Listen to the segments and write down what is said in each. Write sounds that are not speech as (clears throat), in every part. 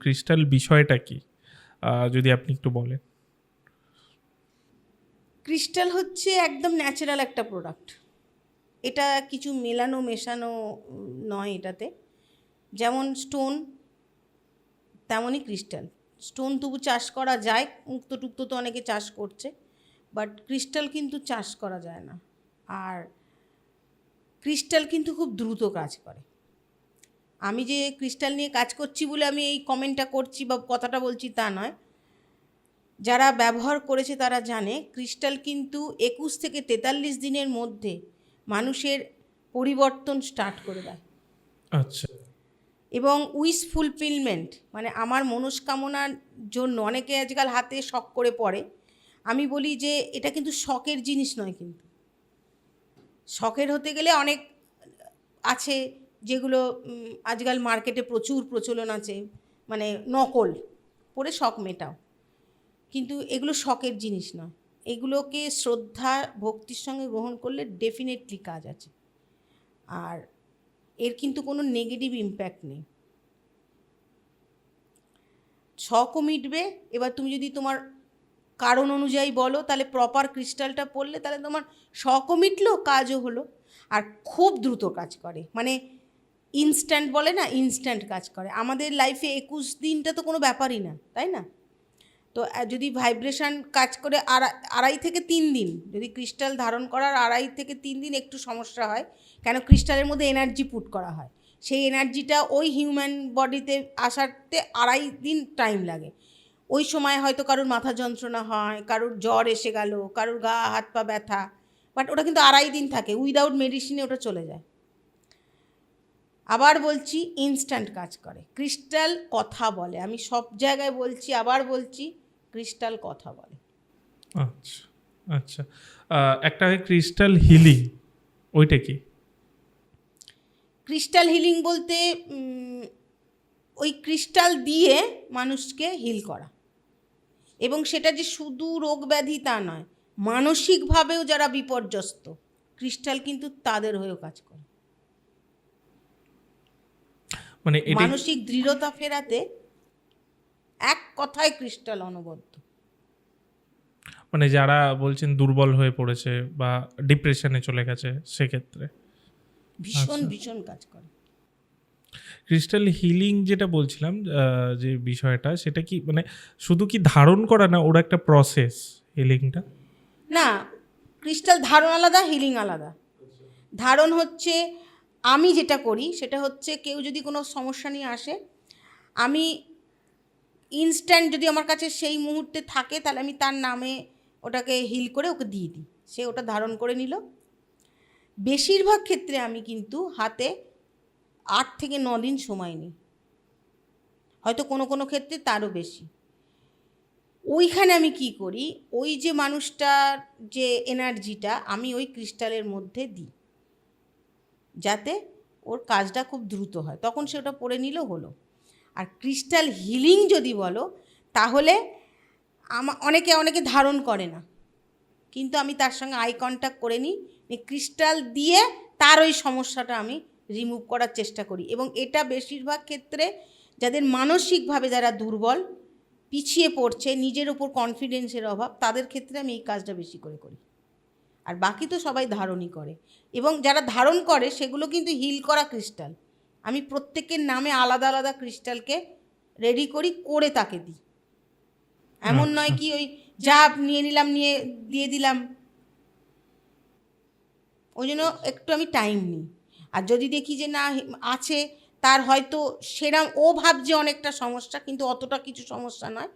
Crystal বিষয়টা কি? যদি আপনি একটু বলেন। ক্রিস্টাল হচ্ছে একদম ন্যাচারাল একটা প্রোডাক্ট। এটা কিছু মেলানো, মেশানো নয় এটাতে। যেমন স্টোন, তেমনই ক্রিস্টাল। স্টোন তবু চাষ করা যায় মুক্ত টুক্ত তো অনেকে চাষ করছে, বাট ক্রিস্টাল কিন্তু চাষ করা যায় না। আর ক্রিস্টাল কিন্তু খুব দ্রুত কাজ করে। আমি যে ক্রিস্টাল নিয়ে কাজ করছি বলে আমি এই কমেন্টটা করছি বা কথাটা বলছি তা নয়। যারা ব্যবহার করেছে তারা জানে ক্রিস্টাল কিন্তু একুশ থেকে তেতাল্লিশ দিনের মধ্যে মানুষের পরিবর্তন স্টার্ট করে দেয়। আচ্ছা। এবং উইস ফুলফিলমেন্ট মানে আমার মনস্কামনার জন্য অনেকে আজকাল হাতে শখ করে পড়ে। আমি বলি যে এটা কিন্তু শখের জিনিস নয় কিন্তু। শখের হতে গেলে অনেক আছে যেগুলো আজকাল মার্কেটে প্রচুর প্রচলন আছে মানে নকল, পরে শখ মেটাও। কিন্তু এগুলো শখের জিনিস নয় এগুলোকে শ্রদ্ধা, ভক্তির সঙ্গে গ্রহণ করলে ডেফিনেটলি কাজ আছে। আর এর কিন্তু কোনো নেগেটিভ ইম্প্যাক্ট নেই। শখও মিটবে, এবার তুমি যদি তোমার কারণ অনুযায়ী বলো, তাহলে প্রপার ক্রিস্টালটা পড়লে তাহলে তোমার শখও মিটলো, কাজও হলো। আর খুব দ্রুত কাজ করে। মানে ইনস্ট্যান্ট বলে না ইনস্ট্যান্ট কাজ করে। আমাদের লাইফে একুশ দিনটা তো কোনো ব্যাপারই না, তাই না? তো যদি ভাইব্রেশন কাজ করে আড়াই আড়াই থেকে তিন দিন, যদি ক্রিস্টাল ধারণ করার আড়াই থেকে তিন দিন একটু সমস্যা হয়, কেন ক্রিস্টালের মধ্যে এনার্জি পুট করা হয়? সেই এনার্জিটা ওই হিউম্যান বডিতে আসাতে আড়াই দিন টাইম লাগে। ওই সময় হয়তো কারোর মাথা যন্ত্রণা হয়, কারোর জ্বর এসে গেল, কারোর গা, হাত পা ব্যথা বাট ওটা কিন্তু আড়াই দিন থাকে। উইদাউট মেডিসিনে ওটা চলে যায়। আবার বলছি ইনস্ট্যান্ট কাজ করে। ক্রিস্টাল কথা বলে। আমি সব জায়গায় বলছি আবার বলছি ক্রিস্টাল কথা বলে। আচ্ছা আচ্ছা। একটা হয় ক্রিস্টাল হিলিং ওইটা কি? ক্রিস্টাল হিলিং বলতে ওই ক্রিস্টাল দিয়ে মানুষকে হিল করা। এবং সেটা যে শুধু রোগ ব্যাধি তা নয় মানসিকভাবেও যারা বিপর্যস্ত ক্রিস্টাল কিন্তু তাদের হয়েও কাজ করে। মানে মানসিক দৃঢ়তা ফেরাতে এক কথায় ক্রিস্টাল অনবদ্য। মানে যারা বলছেন দুর্বল হয়ে পড়েছে বা ডিপ্রেশনে চলে গেছে সেক্ষেত্রে। ভীষণ আচ্ছা। ভীষণ কাজ করে। ক্রিস্টাল হিলিং যেটা বলছিলাম যে বিষয়টা সেটা কি মানে শুধু কি ধারণ করা না ওর একটা প্রসেস হিলিংটা? না ক্রিস্টাল ধারণ আলাদা হিলিং আলাদা। ধারণ হচ্ছে আমি যেটা করি সেটা হচ্ছে কেউ যদি কোনো সমস্যা নিয়ে আসে, আমি ইনস্ট্যান্ট যদি আমার কাছে সেই মুহূর্তে থাকে তাহলে আমি তার নামে ওটাকে হিল করে ওকে দিয়ে দিই। সে ওটা ধারণ করে নিল। বেশিরভাগ ক্ষেত্রে আমি কিন্তু হাতে আট থেকে ন দিন সময় নিই। হয়তো কোনো কোনো ক্ষেত্রে তারও বেশি। ওইখানে আমি কি করি? ওই যে মানুষটার যে এনার্জিটা আমি ওই ক্রিস্টালের মধ্যে দিই। যাতে ওর কাজটা খুব দ্রুত হয়। তখন সে ওটা পরে নিলেও হলো। আর ক্রিস্টাল হিলিং যদি বলো, তাহলে আমা, অনেকে অনেকে ধারণ করে না। কিন্তু আমি তার সঙ্গে আই কন্ট্যাক্ট করে নিই ক্রিস্টাল দিয়ে তার ওই সমস্যাটা আমি রিমুভ করার চেষ্টা করি। এবং এটা বেশিরভাগ ক্ষেত্রে যাদের মানসিকভাবে যারা দুর্বল, পিছিয়ে পড়ছে, নিজের ওপর কনফিডেন্সের অভাব, তাদের ক্ষেত্রে আমি এই কাজটা বেশি করে করি। আর বাকি তো সবাই ধারণই করে। এবং যারা ধারণ করে সেগুলো কিন্তু হিল করা ক্রিস্টাল। আমি প্রত্যেকের নামে আলাদা আলাদা ক্রিস্টালকে রেডি করি করে তাকে দিই। এমন নয় কি ওই যা নিয়ে নিলাম নিয়ে দিয়ে দিলাম। ওই জন্য একটু আমি টাইম নিই। আর যদি দেখি যে না আছে তার হয়তো সেরাম ও ভাবছে অনেকটা সমস্যা কিন্তু অতটা কিছু সমস্যা নয়।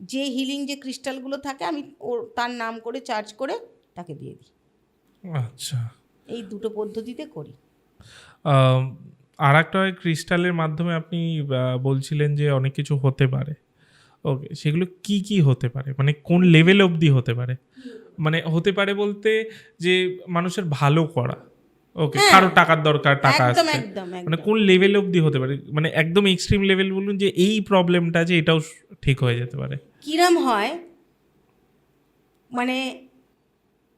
যে হিলিং যে ক্রিস্টালগুলো থাকে আমি ওর তার নাম করে চার্জ করে তাকে দিয়ে দিই। আচ্ছা। এই দুটো পদ্ধতিতে করি। আর একটা হয় ক্রিস্টালের মাধ্যমে আপনি বলছিলেন যে অনেক কিছু হতে পারে। ওকে সেগুলো কি কি হতে পারে? মানে কোন লেভেল অবধি হতে পারে? মানে হতে পারে বলতে যে মানুষের ভালো করা। ওকে হ্যাঁ। কারও টাকার দরকার টাকা আসছে। মানে কোন লেভেল অবধি হতে পারে? মানে একদম এক্সট্রিম লেভেল বলুন যে এই প্রবলেমটা যে এটাও ঠিক হয়ে যেতে পারে। কিরম হয়? মানে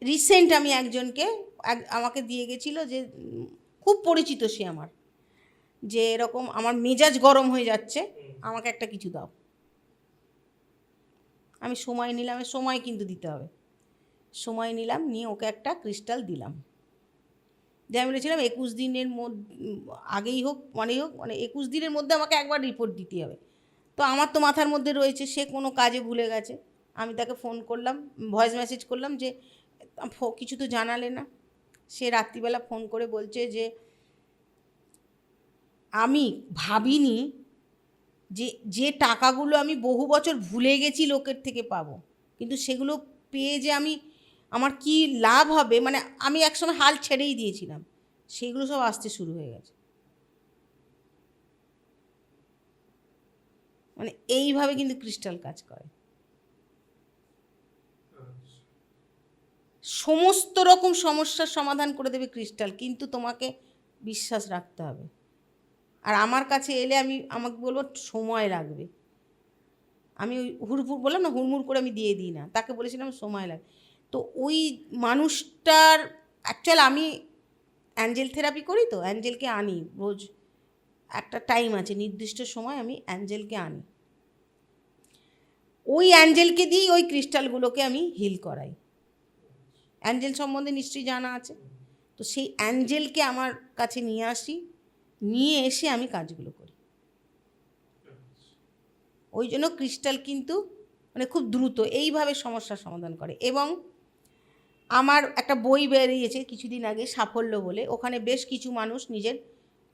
রিসেন্ট আমি একজনকে, এক- আমাকে দিয়ে গেছিল যে, খুব পরিচিত সে আমার, যে এরকম আমার মেজাজ গরম হয়ে যাচ্ছে, আমাকে একটা কিছু দাও। আমি সময় নিলাম সময় কিন্তু দিতে হবে। সময় নিলাম, নিয়ে ওকে একটা ক্রিস্টাল দিলাম। যে আমি বলেছিলাম, একুশ দিনের মধ্যে, আগেই হোক মানেই হোক মানে একুশ দিনের মধ্যে আমাকে একবার রিপোর্ট দিতে হবে। তো আমার তো মাথার মধ্যে রয়েছে, সে কোনো কাজে ভুলে গেছে। আমি তাকে ফোন করলাম ভয়েস মেসেজ করলাম যে কিছু তো জানালে না। সে রাত্রিবেলা ফোন করে বলছে যে, আমি ভাবিনি যে যে টাকাগুলো আমি বহু বছর ভুলে গেছি লোকের থেকে পাবো, কিন্তু সেগুলো পেয়ে যে আমি, আমার কি লাভ হবে? মানে আমি একসময় হাল ছেড়েই দিয়েছিলাম। সেগুলো সব আসতে শুরু হয়ে গেছে। মানে এইভাবে কিন্তু ক্রিস্টাল কাজ করে। সমস্ত রকম সমস্যার সমাধান করে দেবে ক্রিস্টাল, কিন্তু তোমাকে বিশ্বাস রাখতে হবে। আর আমার কাছে এলে আমি আমাকে বলব, সময় লাগবে। আমি ওই হুড়ফুড় বললাম না, হুড়মুড় করে আমি দিয়ে দিই না, তাকে বলেছিলাম সময় লাগে তো ওই মানুষটার অ্যাকচুয়াল আমি অ্যাঞ্জেল থেরাপি করি তো, অ্যাঞ্জেলকে আনি রোজ। একটা টাইম আছে, নির্দিষ্ট সময় আমি অ্যাঞ্জেলকে আনি। ওই অ্যাঞ্জেলকে দিয়েই ওই ক্রিস্টালগুলোকে আমি হিল করাই। অ্যাঞ্জেল সম্বন্ধে নিশ্চয়ই জানা আছে। তো সেই অ্যাঞ্জেলকে আমার কাছে নিয়ে আসি, নিয়ে এসে আমি কাজগুলো করি। ওই জন্য ক্রিস্টাল কিন্তু মানে খুব দ্রুত এইভাবে সমস্যার সমাধান করে এবং আমার একটা বই বেরিয়েছে কিছুদিন আগে, সাফল্য বলে। ওখানে বেশ কিছু মানুষ নিজের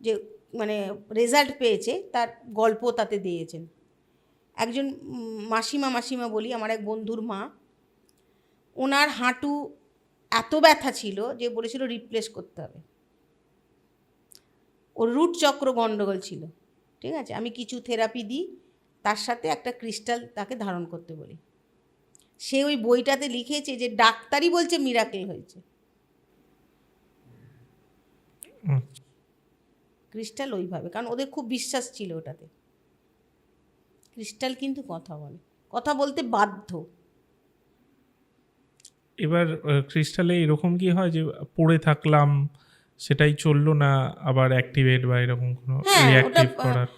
যে মানে রেজাল্ট পেয়েছে, তার গল্প তাতে দিয়েছেন। একজন মাসিমা মাসিমা বলি, আমার এক বন্ধুর মা। ওনার হাঁটু এত ব্যথা ছিল যে বলেছিল রিপ্লেস করতে হবে। ওর রুট চক্র গণ্ডগোল ছিল, ঠিক আছে? আমি কিছু থেরাপি দিই, তার সাথে একটা ক্রিস্টাল তাকে ধারণ করতে বলি। সে ওই বইটাতে লিখেছে যে, ডাক্তারই বলছে মিরাকেল হয়েছে। ক্রিস্টাল ওইভাবে, কারণ ওদের খুব বিশ্বাস ছিল ওটাতে। ক্রিস্টাল কিন্তু কথা বলে। কথা বলতে বাধ্য। এবার ক্রিস্টালে এরকম কি হয় যে পড়ে থাকলাম সেটাই চলল না আবার অ্যাক্টিভেট বা এরকম কোনো রিঅ্যাক্টিভ করার?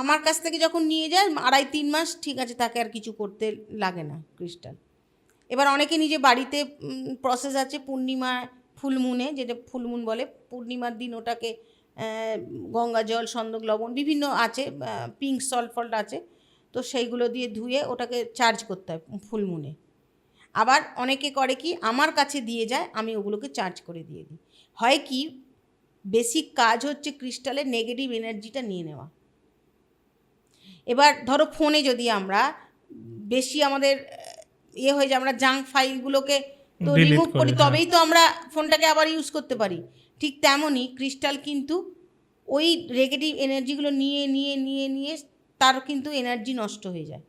আমার কাছ থেকে যখন নিয়ে যায় আড়াই তিন মাস ঠিক আছে তাকে আর কিছু করতে লাগে না ক্রিস্টাল এবার অনেকে নিজে বাড়িতে প্রসেস আছে পূর্ণিমা ফুলমুনে যেটা ফুলমুন বলে পূর্ণিমার দিন ওটাকে গঙ্গা জল সন্দক লবণ বিভিন্ন আছে পিঙ্ক সল্ট ফল্ট আছে তো সেইগুলো দিয়ে ধুয়ে ওটাকে চার্জ করতে হয় ফুলমুনে আবার অনেকে করে কি আমার কাছে দিয়ে যায় আমি ওগুলোকে চার্জ করে দিয়ে দিই। হয় কি বেসিক কাজ হচ্ছে ক্রিস্টালের নেগেটিভ এনার্জিটা নিয়ে নেওয়া। এবার ধরো ফোনে যদি আমরা বেশি আমাদের ইয়ে হয়ে যায় আমরা জাঙ্ক ফাইলগুলোকে তো রিমুভ করি, হ্যাঁ। তবেই তো আমরা ফোনটাকে আবার ইউজ করতে পারি। ঠিক তেমনই ক্রিস্টাল কিন্তু ওই নেগেটিভ এনার্জিগুলো নিয়ে নিয়ে নিয়ে নিয়ে তার কিন্তু এনার্জি নষ্ট হয়ে যায়।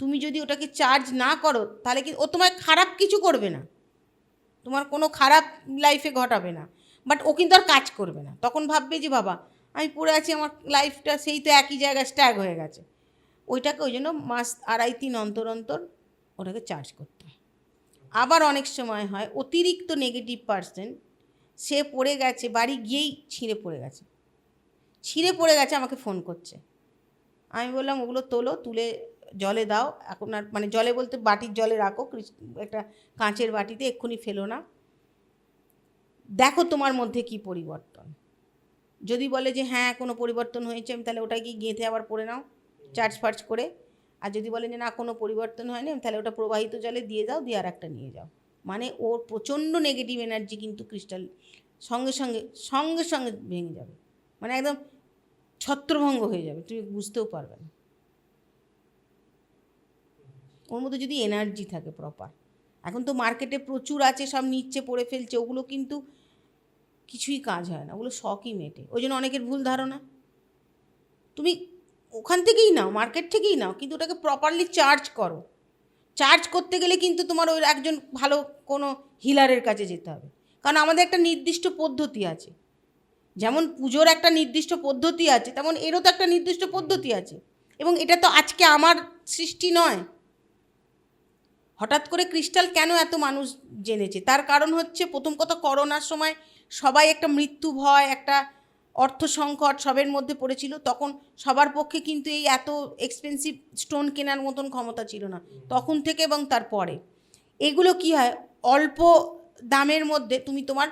তুমি যদি ওটাকে চার্জ না করো, তাহলে কি ও তোমায় খারাপ কিছু করবে না। তোমার কোনো খারাপ লাইফে ঘটাবে না। বাট ও কিন্তু আর কাজ করবে না। তখন ভাববে যে, বাবা, আমি পড়ে আছি, আমার লাইফটা সেই তো একই জায়গায় স্ট্যাগ হয়ে গেছে। ওইটাকে ওই জন্য মাস আড়াই তিন অন্তর অন্তর ওটাকে চার্জ করতে হয়। আবার অনেক সময় হয়, অতিরিক্ত নেগেটিভ পার্সেন্ট সে পড়ে গেছে, বাড়ি গিয়েই ছিঁড়ে পড়ে গেছে। ছিঁড়ে পড়ে গেছে, আমাকে ফোন করছে। আমি বললাম, ওগুলো তোলো, তুলে জলে দাও, এখন আর মানে জলে বলতে বাটির জলে রাখো একটা কাঁচের বাটিতে এক্ষুনি ফেলো না। দেখো তোমার মধ্যে কি পরিবর্তন। যদি বলে যে হ্যাঁ কোনো পরিবর্তন হয়েছে, আমি তাহলে ওটাকে গেঁথে আবার পরে নাও, চার্জ ফার্জ করে। আর যদি বলে যে না, কোনো পরিবর্তন হয়নি তাহলে ওটা প্রবাহিত জলে দিয়ে দাও, দিয়ে আর একটা নিয়ে যাও। মানে ওর প্রচণ্ড নেগেটিভ এনার্জি কিন্তু ক্রিস্টাল সঙ্গে সঙ্গে সঙ্গে সঙ্গে ভেঙে যাবে। মানে একদম ছত্রভঙ্গ হয়ে যাবে, তুমি বুঝতেও পারবে না। ওর মধ্যে যদি এনার্জি থাকে প্রপার এখন তো মার্কেটে প্রচুর আছে, সব নিচ্ছে পড়ে ফেলছে, ওগুলো কিন্তু কিছুই কাজ হয় না, ওগুলো শখই মেটে। ওই জন্য অনেকের ভুল ধারণা। তুমি ওখান থেকেই নাও মার্কেট থেকেই নাও, কিন্তু ওটাকে প্রপারলি চার্জ করো। চার্জ করতে গেলে কিন্তু তোমার ওই একজন ভালো কোনো হিলারের কাছে যেতে হবে। কারণ আমাদের একটা নির্দিষ্ট পদ্ধতি আছে। যেমন পুজোর একটা নির্দিষ্ট পদ্ধতি আছে, তেমন এরও তো একটা নির্দিষ্ট পদ্ধতি আছে। এবং এটা তো আজকে আমার সৃষ্টি নয়। হঠাৎ করে ক্রিস্টাল কেন এত মানুষ জেনেছে? তার কারণ হচ্ছে, প্রথম কথা করোনার সময় সবাই একটা মৃত্যু ভয়, একটা অর্থ সংকট সবের মধ্যে পড়েছিল। তখন সবার পক্ষে কিন্তু এই এত এক্সপেন্সিভ স্টোন কেনার মতন ক্ষমতা ছিল না। তখন থেকে এবং তারপরে। এগুলো কি হয়? অল্প দামের মধ্যে তুমি তোমার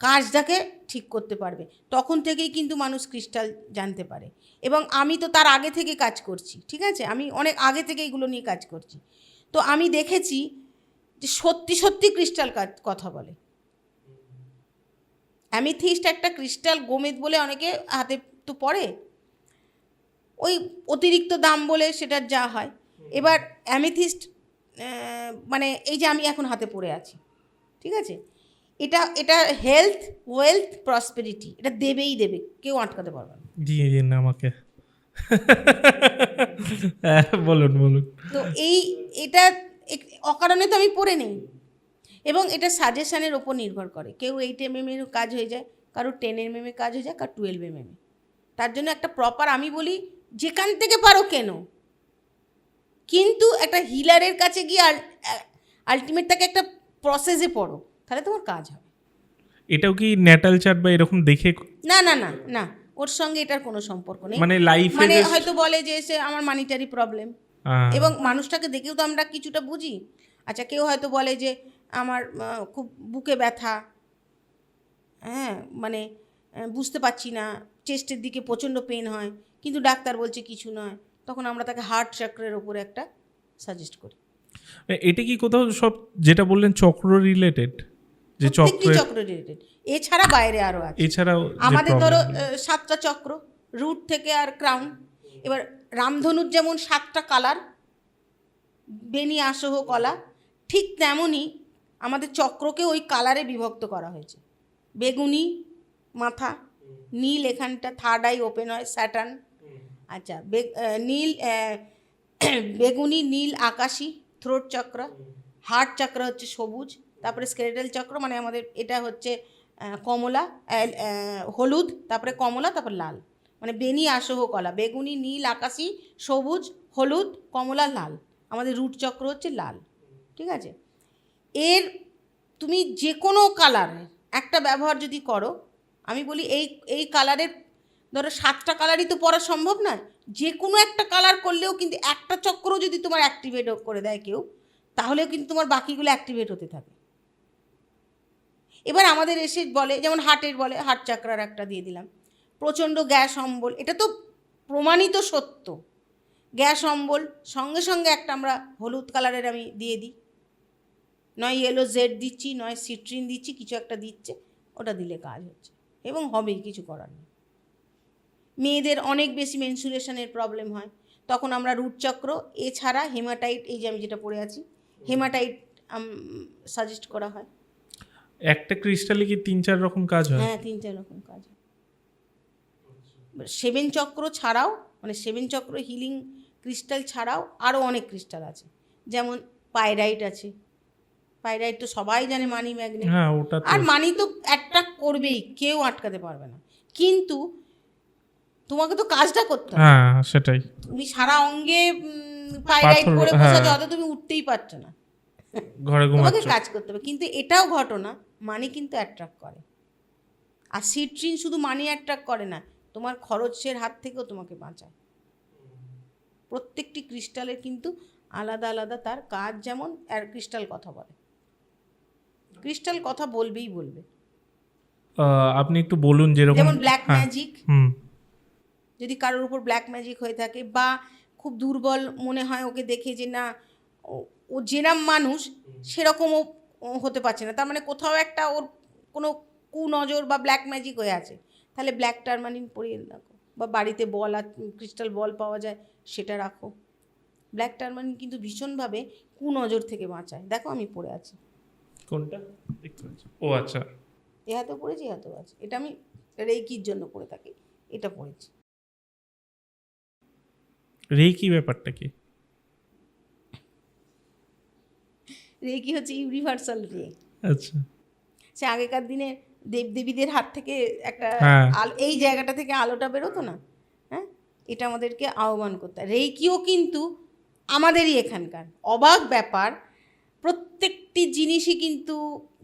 কাজটাকে ঠিক করতে পারবে। তখন থেকেই কিন্তু মানুষ ক্রিস্টাল জানতে পারে। এবং আমি তো তার আগে থেকে কাজ করছি, ঠিক আছে? আমি অনেক আগে থেকে এগুলো নিয়ে কাজ করছি। তো আমি দেখেছি যে সত্যি সত্যি ক্রিস্টাল কথা বলে। অ্যামিথিস্ট একটা ক্রিস্টাল গোমেদ বলে অনেকে হাতে তো পড়ে। ওই অতিরিক্ত দাম বলে সেটার যা হয়। এবার অ্যামিথিস্ট মানে এই যে আমি এখন হাতে পড়ে আছি, ঠিক আছে? এটা এটা হেলথ ওয়েলথ প্রসপেরিটি এটা দেবেই দেবে, কেউ আটকাতে পারবে না। দিয়ে দিন আমাকে। (laughs) বলুন বলুন। তো এই এটা অকারণে তো আমি পড়ে নেই। এবং এটা সাজেশানের ওপর নির্ভর করে। কেউ এইট এম এর কাজ হয়ে যায় কারও টেন এম এর কাজ হয়ে যায় কারও টুয়েলভ এম তার জন্য একটা প্রপার আমি বলি যেখান থেকে পারো কেন। কিন্তু একটা হিলারের কাছে গিয়ে আলটিমেট তাকে একটা প্রসেসে পড়ো তাহলে তোমার কাজ হবে। এটাও কি ন্যাটাল চার্ট বা এরকম দেখে না না না না। ওর সঙ্গে এটার কোনো সম্পর্ক নেই। মানে লাইফে মানে হয়তো বলে যে সে আমার মানিটারি প্রবলেম হ্যাঁ। এবং মানুষটাকে দেখেও তো আমরা কিছুটা বুঝি। আচ্ছা কেউ হয়তো বলে যে আমার খুব বুকে ব্যথা। হ্যাঁ মানে বুঝতে পারছি না। চেস্টের দিকে প্রচণ্ড পেন হয়। কিন্তু ডাক্তার বলছে কিছু নয়। তখন আমরা তাকে হার্ট চক্রের ওপরে একটা সাজেস্ট করি। এটা কি কোথাও সব যেটা বললেন চক্র রিলেটেড যে চক্র চক্র রিলেটেড এছাড়া বাইরে আরও আছে। এছাড়াও আমাদের ধরো সাতটা চক্র রুট থেকে আর ক্রাউন এবার রামধনুর যেমন সাতটা কালার বেনি আসহ কলা ঠিক তেমনই আমাদের চক্রকে ওই কালারে বিভক্ত করা হয়েছে। বেগুনি মাথা নীল এখানটা থার্ড আই ওপেন হয় স্যাটার্ন আচ্ছা বে- নীল (clears throat) বেগুনি নীল আকাশি থ্রোট চক্র। হার্ট চক্র হচ্ছে সবুজ। তারপরে স্কেলেটাল চক্র মানে আমাদের এটা হচ্ছে কমলা হলুদ, তারপরে কমলা, তারপর লাল। মানে বেনি আসহ কলা, বেগুনি, নীল, আকাশি, সবুজ, হলুদ, কমলা, লাল। আমাদের রুট চক্র হচ্ছে লাল। ঠিক আছে? এর, তুমি যে কোনো কালার, একটা ব্যবহার যদি করো, আমি বলি এই এই কালারের, ধরো সাতটা কালারই তো পরা সম্ভব নয়। যে কোনো একটা কালার করলেও কিন্তু একটা চক্র যদি তোমার অ্যাক্টিভেট করে দেয় কেউ, তাহলেও কিন্তু তোমার বাকিগুলো অ্যাক্টিভেট হতে থাকে। এবার আমাদের এসে বলে যেমন হার্টের বলে হার্ট চাকরার একটা দিয়ে দিলাম। প্রচণ্ড গ্যাস অম্বল এটা তো প্রমাণিত সত্য। গ্যাস অম্বল সঙ্গে সঙ্গে একটা আমরা হলুদ কালারের আমি দিয়ে দিই। নয় ইয়েলো জেড দিচ্ছি নয় সিট্রিন দিচ্ছি কিছু একটা দিচ্ছে ওটা দিলে কাজ হচ্ছে। এবং হবেই কিছু করার নেই। মেয়েদের অনেক বেশি মেনসুরেশনের প্রবলেম হয়। তখন আমরা রুটচক্র এছাড়া হেমাটাইট এই যে আমি যেটা পড়ে আছি হেমাটাইট সাজেস্ট করা হয়। একটা ক্রিস্টালে কি তিন চার রকম কাজ হয়? হ্যাঁ তিন চার রকম কাজ হয়। সেভেন চক্র ছাড়াও মানে সেভেন চক্র হিলিং ক্রিস্টাল ছাড়াও আরও অনেক ক্রিস্টাল আছে। যেমন পাইরাইট আছে। পাইরাইট তো সবাই জানে মানি ম্যাগনেট হ্যাঁ ওটা আর মানি তো অ্যাট্রাক্ট করবেই কেউ আটকাতে পারবে না। কিন্তু তোমাকে তো কাজটা করতে হবে। হ্যাঁ সেটাই। তুমি সারা অঙ্গে পাইরাইট পরে বসে হ্যাঁ। যত তুমি উঠতেই পারছ না। ঘরে তোমাকে কাজ করতে হবে। কিন্তু এটাও ঘটনা মানি কিন্তু অ্যাট্রাক্ট করে। আর সিট্রিন শুধু মানি অ্যাট্রাক্ট করে না তোমার খরচের হাত থেকেও তোমাকে বাঁচায়। প্রত্যেকটি ক্রিস্টালের কিন্তু আলাদা আলাদা তার কাজ যেমন আর ক্রিস্টাল কথা বলে। ক্রিস্টাল কথা বলবেই বলবে। আপনি একটু বলুন যেরকম যেমন ব্ল্যাক ম্যাজিক যদি কারোর উপর ব্ল্যাক ম্যাজিক হয়ে থাকে বা খুব দুর্বল মনে হয় ওকে দেখে যে না ও- যেরাম মানুষ সেরকমও ও হতে পারছে না। তার মানে কোথাও একটা ওর কোনো কুনজর বা ব্ল্যাক ম্যাজিক হয়ে আছে। তাহলে ব্ল্যাক টারমানিন পরিয়ে রাখো বা বাড়িতে বল আর ক্রিস্টাল বল পাওয়া যায় সেটা রাখো। ব্ল্যাক টারমানিন কিন্তু ভীষণভাবে কুনজর থেকে বাঁচায়। দেখো আমি পড়ে আছি। কোনটা? ও আচ্ছা। এ হাতেও পড়েছি এ হাতেও আছে। এটা আমি রেইকির জন্য পড়ে থাকি। এটা পড়েছি। রে কি ব্যাপারটা কি? রেইকি হচ্ছে ইউনিভার্সাল রে। আচ্ছা। সে আগেকার দিনে দেবদেবীদের হাত থেকে একটা হ্যাঁ। আলো এই জায়গাটা থেকে আলোটা বেরোতো না হ্যাঁ? এটা আমাদেরকে আহ্বান করতে রেইকিও কিন্তু আমাদেরই এখানকার। অবাক ব্যাপার প্রত্যেকটি জিনিসই কিন্তু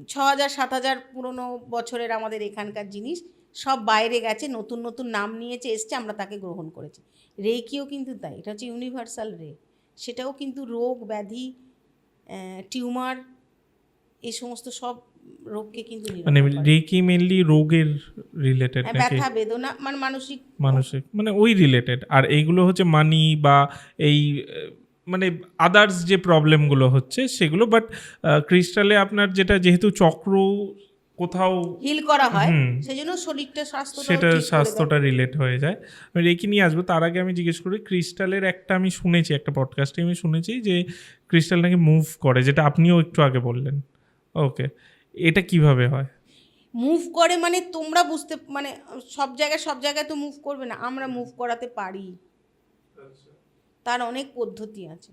ছ হাজার সাত হাজার পুরনো বছরের আমাদের এখানকার জিনিস সব বাইরে গেছে নতুন নতুন নাম নিয়েছে এসছে আমরা তাকে গ্রহণ করেছি। রেকিও কিন্তু তাই এটা হচ্ছে ইউনিভার্সাল রে। সেটাও কিন্তু রোগ ব্যাধি টিউমার এই সমস্ত সব রোগকে কিন্তু মানে রেকি মেনলি রোগের রিলেটেড হ্যাঁ, ব্যথা বেদনা মানে মানসিক মানসিক মানে ওই রিলেটেড আর এইগুলো হচ্ছে মানি বা এই মানে আদার্স যে প্রবলেমগুলো হচ্ছে সেগুলো বাট ক্রিস্টালে আপনার যেটা যেহেতু চক্র কোথাও হিল করা হয় হুম। সেই জন্য শরীরটা স্বাস্থ্যটা সেটা স্বাস্থ্যটা রিলেট হয়ে যায়। আমি রেকি নিয়ে আসব। তার আগে আমি জিজ্ঞেস করি ক্রিস্টালের একটা আমি শুনেছি একটা পডকাস্টে আমি শুনেছি যে ক্রিস্টাল নাকি মুভ করে যেটা আপনিও একটু আগে বললেন। ওকে এটা কীভাবে হয়? মুভ করে মানে তোমরা বুঝতে মানে সব জায়গায় সব জায়গায় তো মুভ করবে না আমরা মুভ করাতে পারি। তার অনেক পদ্ধতি আছে।